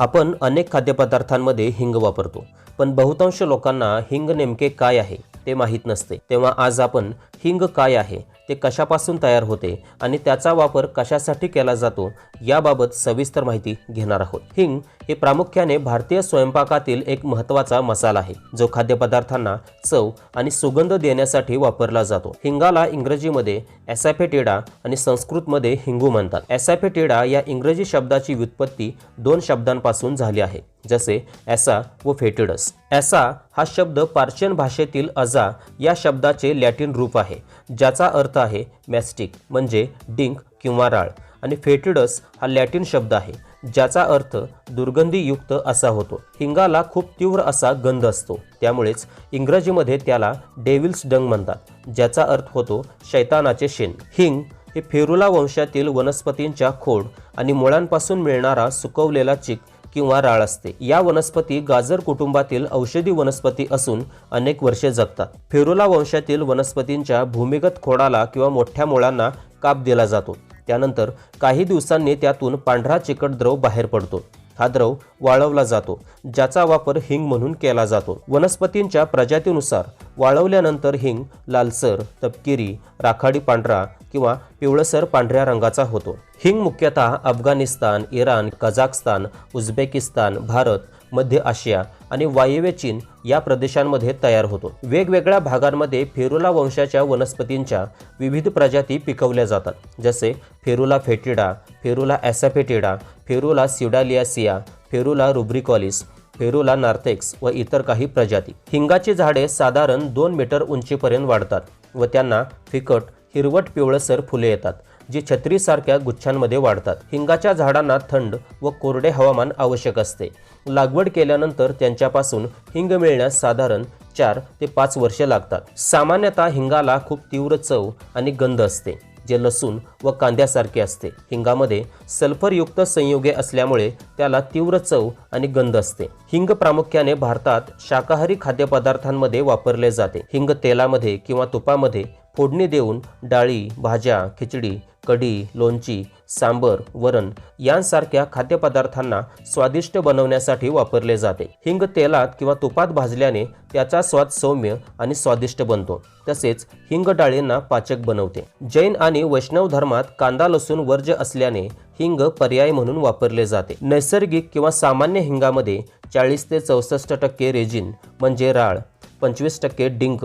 आपण अनेक खाद्यपदार्थांमध्ये हिंग वापरतो पण बहुतांश लोकांना हिंग नेमके काय आहे ते माहीत नसते. तेव्हा आज आपण हिंग काय आहे ते कशापासून तयार होते आणि त्याचा वापर कशासाठी केला जातो याबाबत सविस्तर माहिती घेणार आहोत. हिंग हे प्रामुख्याने भारतीय स्वयंपाकातील एक महत्त्वाचा मसाला आहे जो खाद्यपदार्थांना चव आणि सुगंध देण्यासाठी वापरला जातो. हिंगाला इंग्रजीमध्ये ॲसॅफेटिडा आणि संस्कृतमध्ये हिंगू म्हणतात. ॲसॅफेटिडा या इंग्रजी शब्दाची व्युत्पत्ती दोन शब्दांपासून झाली आहे. जसे ॲसा व फेटिडस. ॲसा हा शब्द पार्शियन भाषेतील अजा या शब्दाचे लॅटिन रूप आहे ज्याचा अर्थ आहे मॅस्टिक म्हणजे डिंक किंवा राळ. आणि फेटिडस हा लॅटिन शब्द आहे ज्याचा अर्थ दुर्गंधीयुक्त असा होतो. हिंगाला खूप तीव्र असा गंध असतो त्यामुळेच इंग्रजीमध्ये त्याला डेव्हिल्स डंग म्हणतात ज्याचा अर्थ होतो शैतानाचे शेण. हिंग हे फेरुला वंशातील वनस्पतींच्या खोड आणि मुळांपासून मिळणारा सुकवलेला चिक किंवा राळ असते. या वनस्पती गाजर कुटुंबातील औषधी वनस्पती असून अनेक वर्षे जगतात. फेरुला वंशातील वनस्पतींच्या भूमिगत खोडाला किंवा मोठ्या मुळांना काप दिला जातो. त्यानंतर काही दिवसांनी त्यातून पांढरा चिकट द्रव बाहेर पडतो. हा द्रव वाळवला जातो ज्याचा वापर हिंग म्हणून केला जातो. वनस्पतींच्या प्रजातीनुसार वाळवल्यानंतर हिंग लालसर तपकिरी राखाडी पांढरा किंवा पिवळसर पांढऱ्या रंगाचा होतो. हिंग मुख्यतः Afghanistan Iran Kazakhstan Uzbekistan Bharat मध्य आशिया आणि वायव्य चीन या प्रदेशांमध्ये तयार होतो. वेगवेगळ्या भागांमध्ये फेरुला वंशाच्या वनस्पतींच्या विविध प्रजाती पिकवल्या जातात जसे Ferula foetida Ferula asafoetida Ferula सिडालियासिया Ferula rubricaulis Ferula narthex व इतर काही प्रजाती. हिंगाची झाडे साधारण दोन मीटर उंचीपर्यंत वाढतात व त्यांना फिकट हिरवट पिवळसर फुले येतात. जी छत्रीसारख्या गुच्छांमध्ये वाढतात. हिंगाच्या झाडांना थंड व कोरडे हवामान आवश्यक असते. लागवड केल्यानंतर त्यांच्यापासून हिंग मिळण्यास साधारण चार ते पाच वर्षे लागतात. सामान्यतः हिंगाला खूप तीव्र चव आणि गंध असते जे लसूण व कांद्यासारखे असते. हिंगामध्ये सल्फरयुक्त संयुगे असल्यामुळे त्याला तीव्र चव आणि गंध असते. हिंग प्रामुख्याने भारतात शाकाहारी खाद्यपदार्थांमध्ये वापरले जाते. हिंग तेलामध्ये किंवा तुपामध्ये फोडणी देऊन डाळी भाज्या खिचडी कढी लोणची सांबर वरण यांसारख्या खाद्यपदार्थांना स्वादिष्ट बनवण्यासाठी वापरले जाते. हिंग तेलात किंवा तुपात भाजल्याने त्याचा स्वाद सौम्य आणि स्वादिष्ट बनतो. तसेच हिंग डाळींना पाचक बनवते. जैन आणि वैष्णव धर्मात कांदा लसूण वर्ज्य असल्याने हिंग पर्याय म्हणून वापरले जाते. नैसर्गिक किंवा सामान्य हिंगामध्ये चाळीस ते चौसष्ट टक्के रेजिन म्हणजे राळ पंचवीस टक्के डिंक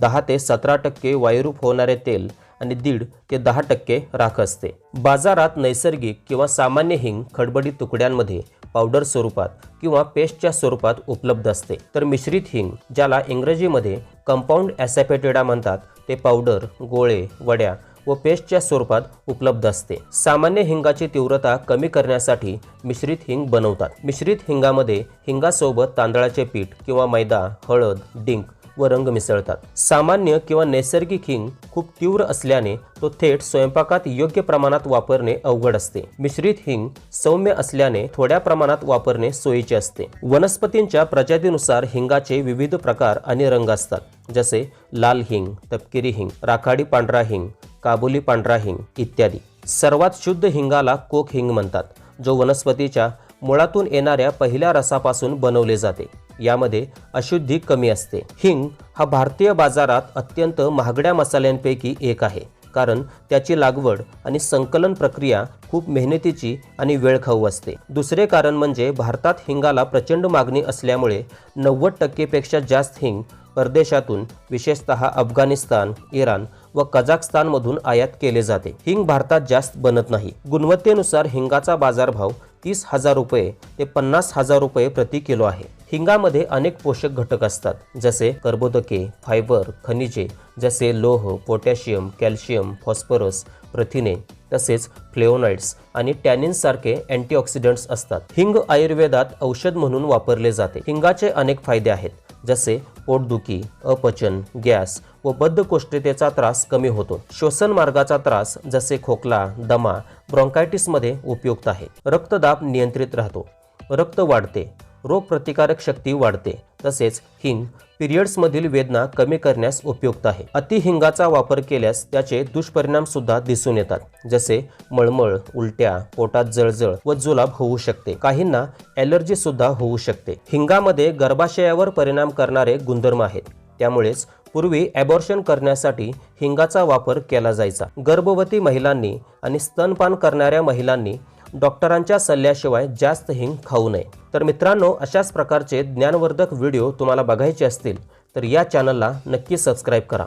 दहा ते सतरा टक्के वायुरूप होणारे तेल आणि दीड ते दहा टक्के राख असते. बाजारात नैसर्गिक किंवा सामान्य हिंग खडबडीत तुकड्यांमध्ये पावडर स्वरूपात किंवा पेस्टच्या स्वरूपात उपलब्ध असते. तर मिश्रित हिंग ज्याला इंग्रजीमध्ये कंपाऊंड ॲसॅपेटेडा म्हणतात ते पावडर गोळे वड्या व पेस्टच्या स्वरूपात उपलब्ध असते. सामान्य हिंगाची तीव्रता कमी करण्यासाठी मिश्रित हिंग बनवतात. मिश्रित हिंगामध्ये हिंगासोबत तांदळाचे पीठ किंवा मैदा हळद डिंक व रंग मिसळतात. सामान्य किंवा नैसर्गिक हिंग खूप तीव्र असल्याने तो थेट स्वयंपाकात योग्य प्रमाणात वापरणे अवघड असते. मिश्रित हिंग सौम्य असल्याने थोड्या प्रमाणात वापरणे सोयीचे असते. वनस्पतींच्या प्रजातीनुसार हिंगाचे विविध प्रकार आणि रंग असतात जसे लाल हिंग तपकिरी हिंग राखाडी पांढरा हिंग काबुली पांढरा हिंग इत्यादी. सर्वात शुद्ध हिंगाला कोक हिंग म्हणतात जो वनस्पतीच्या मुळातून येणाऱ्या पहिल्या रसापासून बनवले जाते. यामध्ये अशुद्धी कमी असते. हिंग हा भारतीय बाजारात अत्यंत महागड्या मसाल्यांपैकी एक आहे कारण त्याची लागवड आणि संकलन प्रक्रिया खूप मेहनतीची आणि वेळखाऊ असते. दुसरे कारण म्हणजे भारतात हिंगाला प्रचंड मागणी असल्यामुळे नव्वद टक्केपेक्षा जास्त हिंग परदेशातून विशेषतः अफगाणिस्तान इराण व कझाकस्तानमधून आयात केले जाते. हिंग भारतात जास्त बनत नाही. गुणवत्तेनुसार हिंगाचा बाजारभाव तीस हजार रुपये ते पन्नास हजार रुपये प्रति किलो आहे. हिंगामध्ये अनेक पोषक घटक असतात जसे कर्बोदके फायबर खनिजे जसे लोह पोटॅशियम कॅल्शियम फॉस्फरस प्रथिने तसेच फ्लेओनाइड्स आणि टॅनिन्ससारखे अँटीऑक्सिडंट्स असतात. हिंग आयुर्वेदात औषध म्हणून वापरले जाते. हिंगाचे अनेक फायदे आहेत. जसे पोटदुखी अपचन गॅस व बद्धकोष्ठतेचा त्रास कमी होतो. श्वसन मार्गाचा त्रास जसे खोकला दमा ब्रॉन्कायटिसमध्ये उपयुक्त आहे. रक्तदाब नियंत्रित राहतो. रक्त वाढते. रोगप्रतिकारक शक्ती वाढते. तसेच हिंग पिरियड्समधील वेदना कमी करण्यास उपयुक्त आहे. अतिहिंगाचा वापर केल्यास त्याचे दुष्परिणाम सुद्धा दिसून येतात. जसे मळमळ उलट्या पोटात जळजळ व जुलाब होऊ शकते. काहींना ॲलर्जी सुद्धा होऊ शकते. हिंगामध्ये गर्भाशयावर परिणाम करणारे गुणधर्म आहेत. त्यामुळेच पूर्वी ॲबॉर्शन करण्यासाठी हिंगाचा वापर केला जायचा. गर्भवती महिलांनी आणि स्तनपान करणाऱ्या महिलांनी डॉक्टरांच्या सल्ल्याशिवाय जास्त हिंग खाऊ नये. तर मित्रांनो अशाच प्रकारचे ज्ञानवर्धक व्हिडिओ तुम्हाला बघायचे असतील तर या चॅनलला नक्की सबस्क्राईब करा.